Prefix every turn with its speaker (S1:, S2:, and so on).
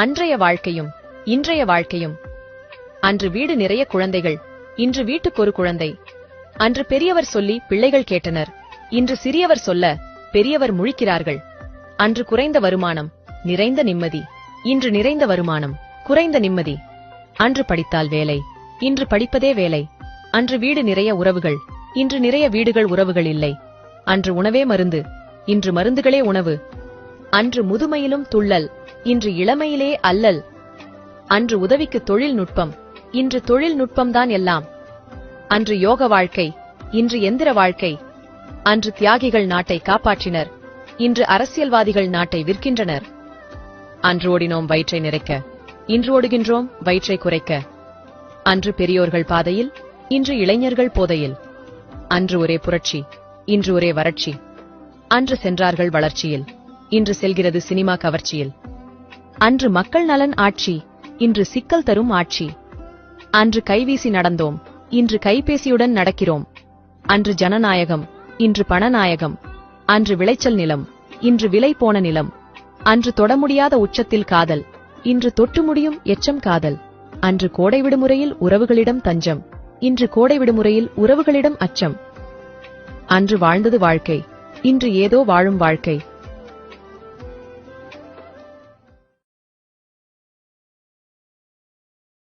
S1: அன்றைய வாழ்க்கையும் இன்றைய வாழ்க்கையும். அன்று வீடு நிறைய குழந்தைகள் இன்று வீட்டுக்கு ஒரு குழந்தை. அன்று பெரியவர் சொல்லி பிள்ளைகள் கேட்டனர். இன்று சிறியவர் சொல்ல பெரியவர் முழிக்கிறார்கள். அன்று குறைந்த வருமானம் நிறைந்த நிம்மதி. இன்று நிறைந்த வருமானம் குறைந்த நிம்மதி. அன்று படித்தால் வேலை இன்று படிப்பதே வேலை. அன்று வீடு நிறைய உறவுகள் இன்று நிறைய வீடுகள் உறவுகள் இல்லை. அன்று உணவே மருந்து இன்று மருந்துகளே உணவு. அன்று முதுமையிலும் துள்ளல் இன்று இளமையிலே அல்லல். அன்று உதவிக்கு தொழில்நுட்பம். இன்று தொழில்நுட்பம்தான் எல்லாம். அன்று யோக வாழ்க்கை. இன்று எந்திர வாழ்க்கை. அன்று தியாகிகள் நாட்டை காப்பாற்றினர். இன்று அரசியல்வாதிகள் நாட்டை விற்கின்றனர். அன்று ஓடினோம் வயிற்றை நிறைக்க. இன்று ஓடுகின்றோம் வயிற்றை குறைக்க. அன்று பெரியோர்கள் பாதையில். இன்று இளைஞர்கள் போதையில். அன்று ஒரே புரட்சி. இன்று ஒரே வறட்சி. அன்று சென்றார்கள் வளர்ச்சியில். இன்று செல்கிறது சினிமா கவர்ச்சியில். அன்று மக்கள் நலன் ஆட்சி இன்று சிக்கல் தரும் ஆட்சி. அன்று கைவீசி நடந்தோம் இன்று கைபேசியுடன் நடக்கிறோம். அன்று ஜனநாயகம் இன்று பணநாயகம். அன்று விளைச்சல் நிலம் இன்று விலை போன நிலம். அன்று தொட முடியாத உச்சத்தில் காதல் இன்று தொட்டு முடியும் எச்சம் காதல். அன்று கோடை விடுமுறையில் உறவுகளிடம் தஞ்சம் இன்று கோடை விடுமுறையில் உறவுகளிடம் அச்சம். அன்று வாழ்ந்தது வாழ்க்கை இன்று ஏதோ வாழும் வாழ்க்கை.